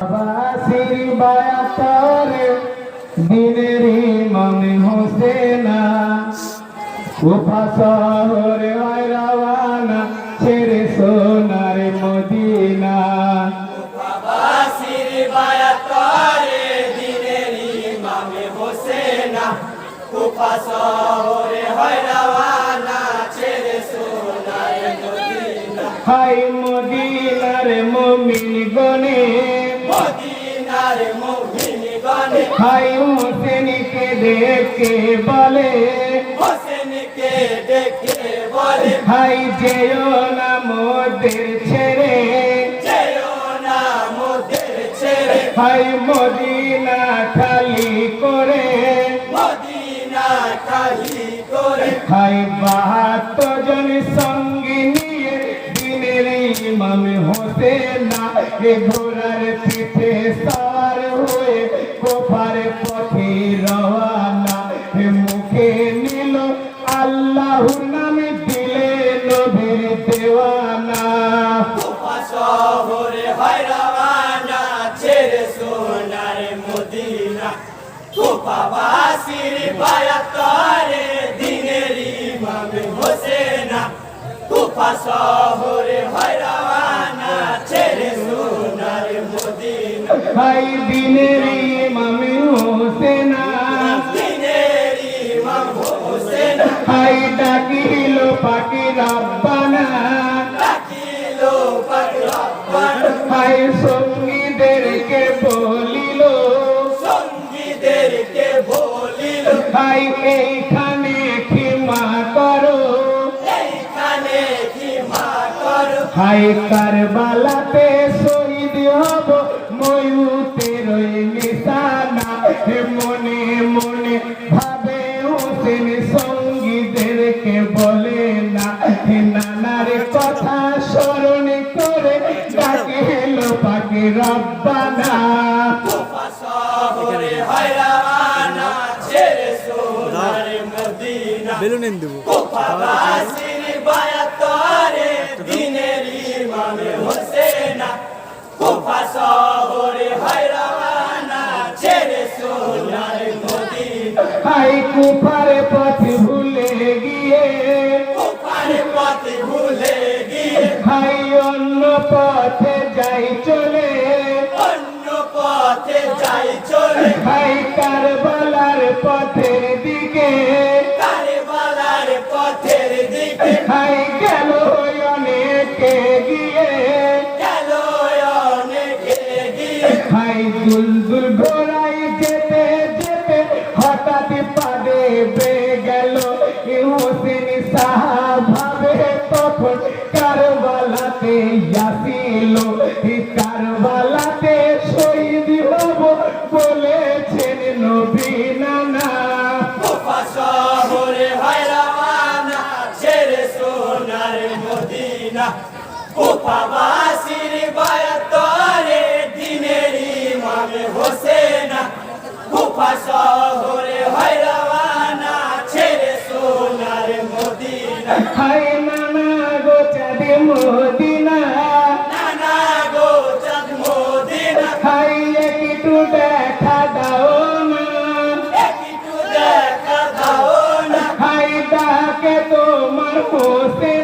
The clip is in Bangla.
বাসির বায়াতরে দিনের ইমামে হোসেনা শহরে হয় রওয়ানা ছেড়ে সোনার মদিনা। বাসির বায়াতরে দিনের ইমামে হোসেনা শহরে হয় রওয়ানা ছেড়ে সোনার মদিনা। হাই মদিনার মমিন গনে মদিনার মুমিন গনে হাই হোসেনকে দেখে বলে হোসেনকে দেখে বলে। হাই যেও না মোদের ছেড়ে যেও না মোদের ছেড়ে। হাই মদিনা খালি করে মদিনা খালি করে। হাই বাহাত্তর জন সঙ্গী হোসেনা এ ঘোড়ার পিঠে সার হয়ে কোফার পথে রওয়ানা। এ মুখে নিল আল্লাহর নামে দিলে নবীর দেওয়ানা। শহরে হয় রওয়ানা, ছেড়ে সোনার মদিনা। কুফা বাসির বায়াতরে দিনের হোসেনা। কুফা শহরে হয় রওয়ানা ভাই দিনের ইমাম হোসেনা। দিনের ইমাম হোসেনা হাই ডাকিল পাকি রাব্বানা হাই সঙ্গীদেরকে বলিল সঙ্গীদেরকে বলিল এইখানে হাই কারবালাতে শহীদ হব ময়ূতের নিশানা। হে মনে মনে ভাবে হোসেন সঙ্গীদেরকে বলে না। হে নানার কথা স্মরণ করে ডাকে এলো পাকে রব্বানা। কুফা শহরে হয় রওয়ানা ছেড়ে সোনার মদিনা। বেলুন দেবো। বায়াতরে দিনের ইমামে হোসেনা কুফা শহরে হয় ছেড়ে সোনার মদিনা। হাই কুফার পথ ভুলে গিয়ে। কুফার পথ ভুলে গিয়ে। হাই অন্য পথে যাই চলে। অন্য পথে যাই চলে। হাই কারবালার পথের হাই দুলদুল যেতে যেতে হঠাৎ পাদে বে গেল হোসেন সাহাবে। তখন কারবালাতে আসিল কারবালাতে শহীদ হব বলেছেন নবী নানা। শহরে হয় রওয়ানা ছেড়ে সোনার মদিনা। দেখাই একটু দেখা দাও না। একটু দেখা দাও তোমার পোষে